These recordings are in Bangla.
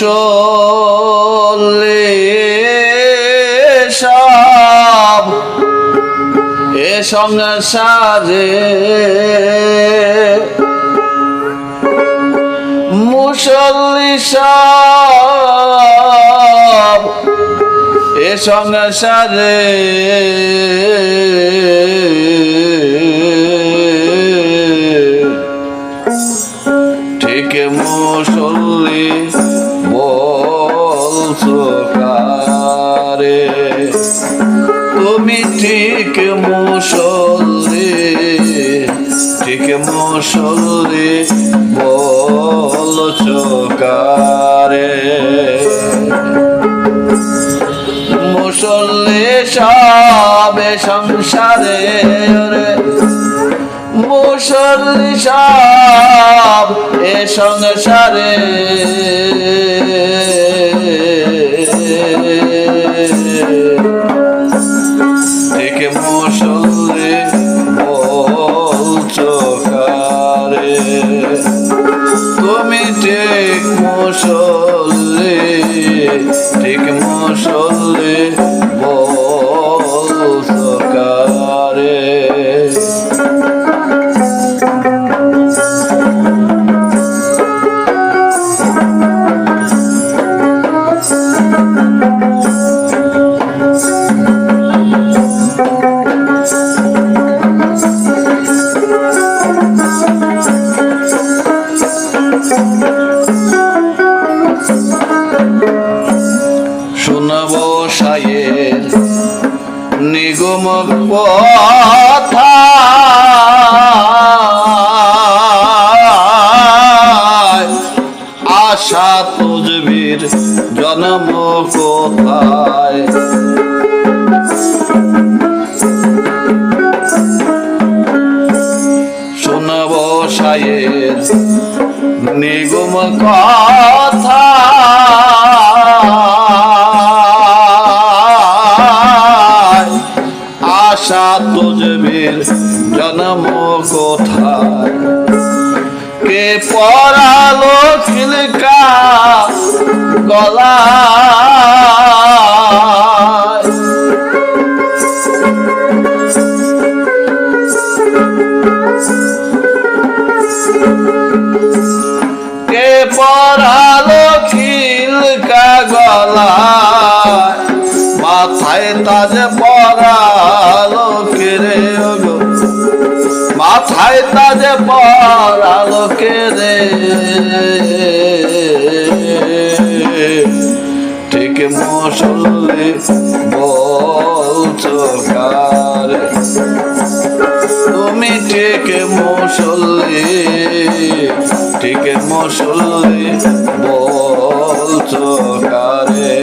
মুসল্লি সব এ সংসারে মুসল্লি সব এ সংসারে ঠিক মুসল্লি বলছো কারে মুসল্লি সবে সংসারে রে। মুসল্লি সব এ সংসারে। মুসল্লি আশা তুজবির জন্ম কোথায়। শুনব সায়ের নিগম কথা। আশা তুজবির জন্ম কোথায়। কে পড়ালো খিলকা গলা কে পড়ালো খিলকা গলা মাথায় তাজে পড়ালো রে গো? মাথায় তাজে পড়ালো রে ঠিক বল বলছো কারে তুমি ঠিক মশলে ঠিক মশলে বল কারে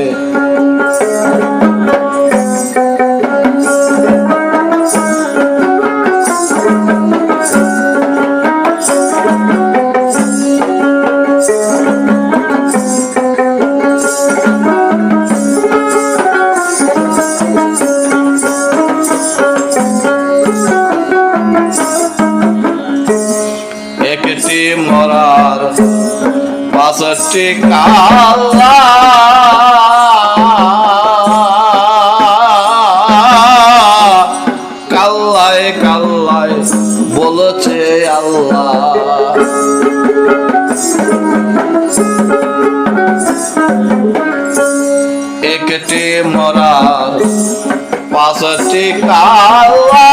কাল্লা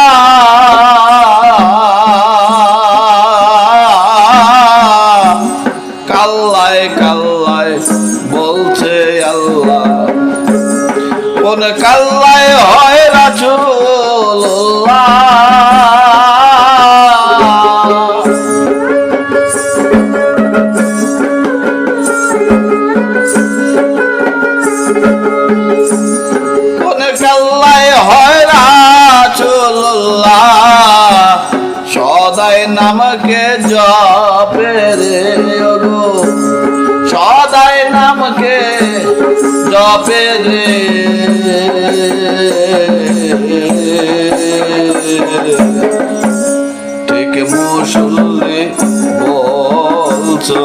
কাল্লায় কাল্লায় বলছে আল্লাহ। কোন কাল্লায় হয় রাজুল্লাহ সদাই নামকে জপে রে গো সদাই নামকে জপে রে। ঠিক মুসল্লি বলছো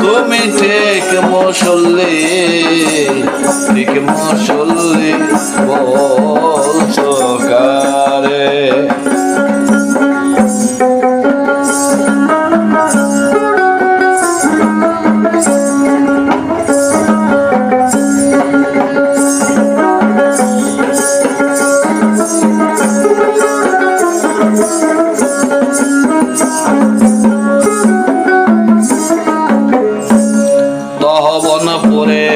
তুমি ঠিক মুসল্লি ঠিক মুসল্লি বলছো তহবনপুরে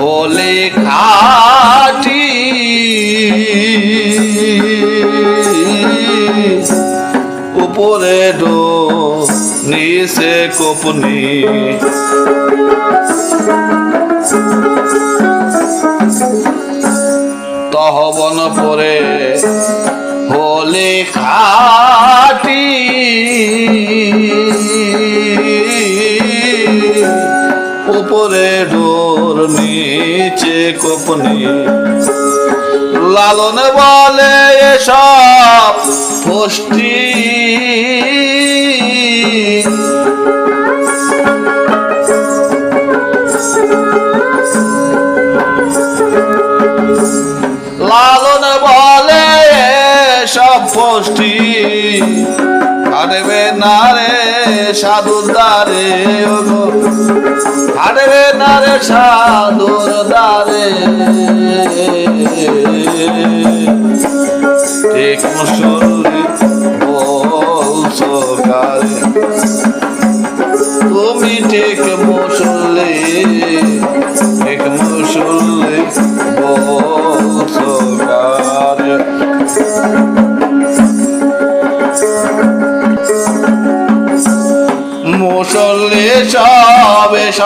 বলে খাটি। উপরে ডো নিচে কোপনি। তহবনপুরে হলে খাটি। উপরে ডোর নিচে কোপনি। লালন বলে এসব পুষ্টি লালন বলে সব পুষ্টি হারবে না রে সাধুর দ্বারে হারবে না রে সাধুর দ্বারে ঠিক মুসল্লি বলছো কারে। তুমি ঠিক মুসল্লি ঠিক মুসল্লি বলছো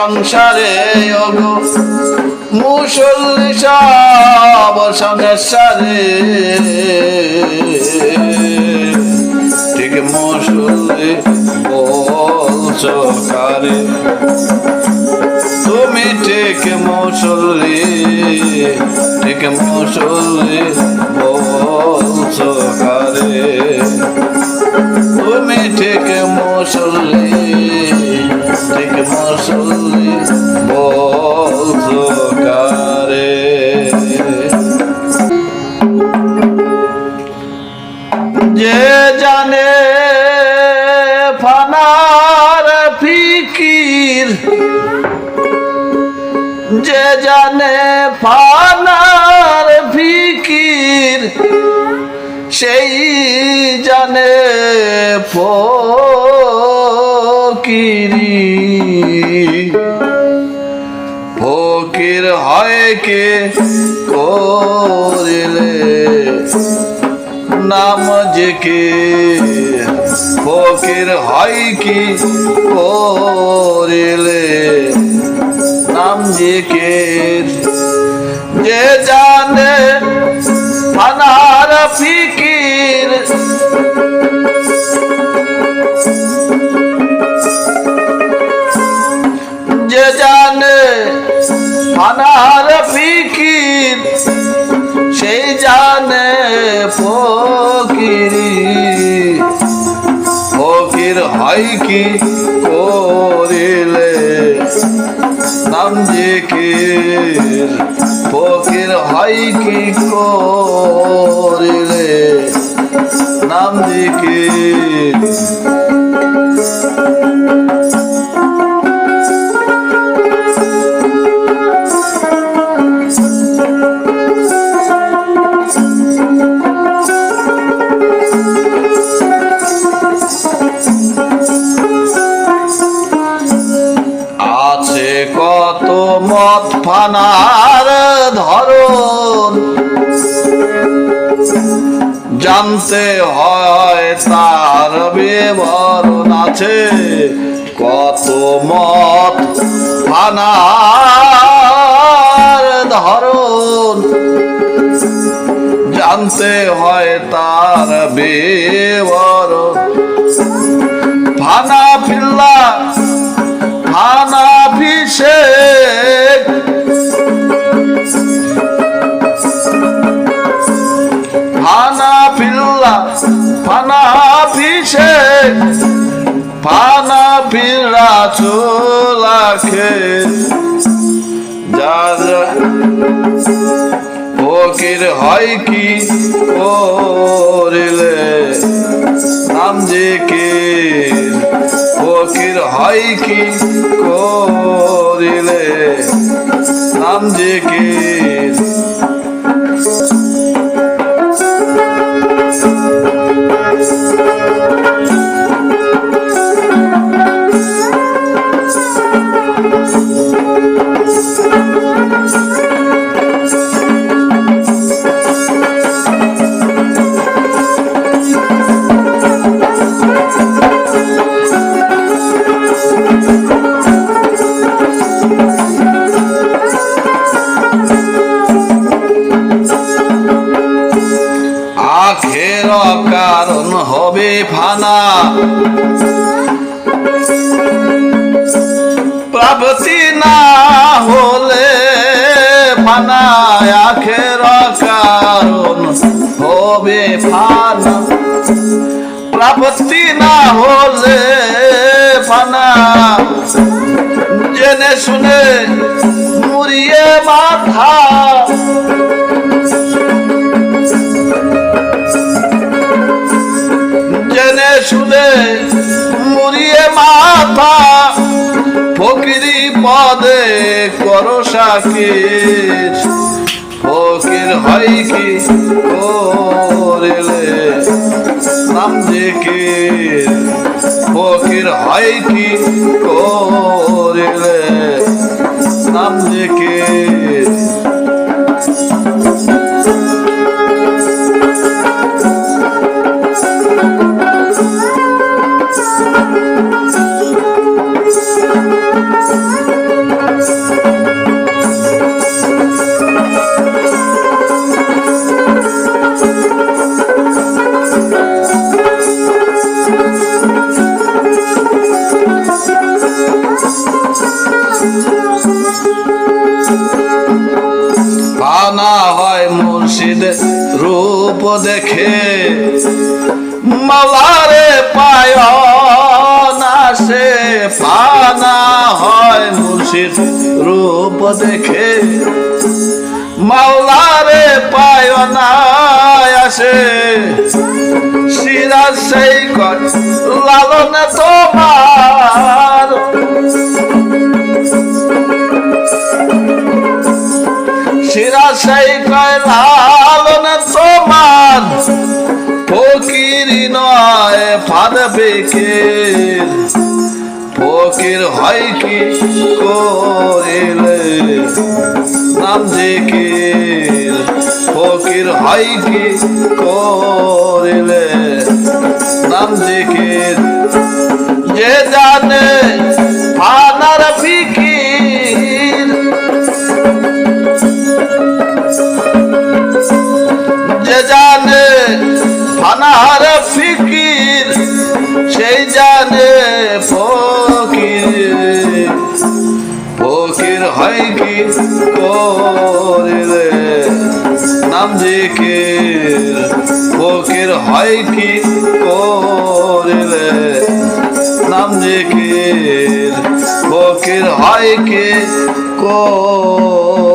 সংসারে ওগো মুসল্লি সব সংসারে ঠিক মুসল্লি বলছো তুমি ঠিক মুসল্লি ঠিক মুসল্লি বলছো তুমি ঠিক মুসল্লি। যে জানে ফানার ফিকির, সেই জানে ফকিরি। ফকির হয় কে করিলে? নাম যে কে? ফকির হয় কি করিলে? নাম কে যে জানে ফানার ফিকির। যে জানে ফানার ফিকির, সেই জানে ফকিরি। ফকির হয় কি? করিলে জিকির ফকির হয় কি করিলে? নাম জিকির ফানার ধরন। জানতে হয় তার বিবরণ। ফানা ফিল্লা হানাভিষেক হানাফিল্লা ফানাভিষেক ফানা ফিরা চোলাখে যা যা ফকির হয় কি করিলে? নাম যে কে? ফকির হয় কি করিলে? নাম যে কে? কারণ হবে ফানা প্রাপ্তি না হলে ফানা আখের কারণ হবে ফানা প্রাপ্তি না হলে ফানা জেনে শুনে মুড়িয়ে মাথা। শুনে মুড়িয়ে মাথা, ফকিরি পদে করো সাকির। ফকির হয় কি করিলে নাম কি ফকির হয় কি করিলে নাম যে দেখে মালারে পায় না সে পানা হয় মুর্শিদ রূপ দেখে। মাওলারে পায় না আসে সিরাজ সেই কর, লালন তোমার। সিরা সেই কয় লালন তোমার। ফকিরি নয় ফাদ বেকের ফকির হয় কি করিলে? নাম জিকির। ফকির হয় কি করিলে? নাম জিকির। যে জানে ফকির হয় কি করিলে নাম জিকির ফকির হয় কি করিলে? নাম জিকির ফকির হয় কি করিলে?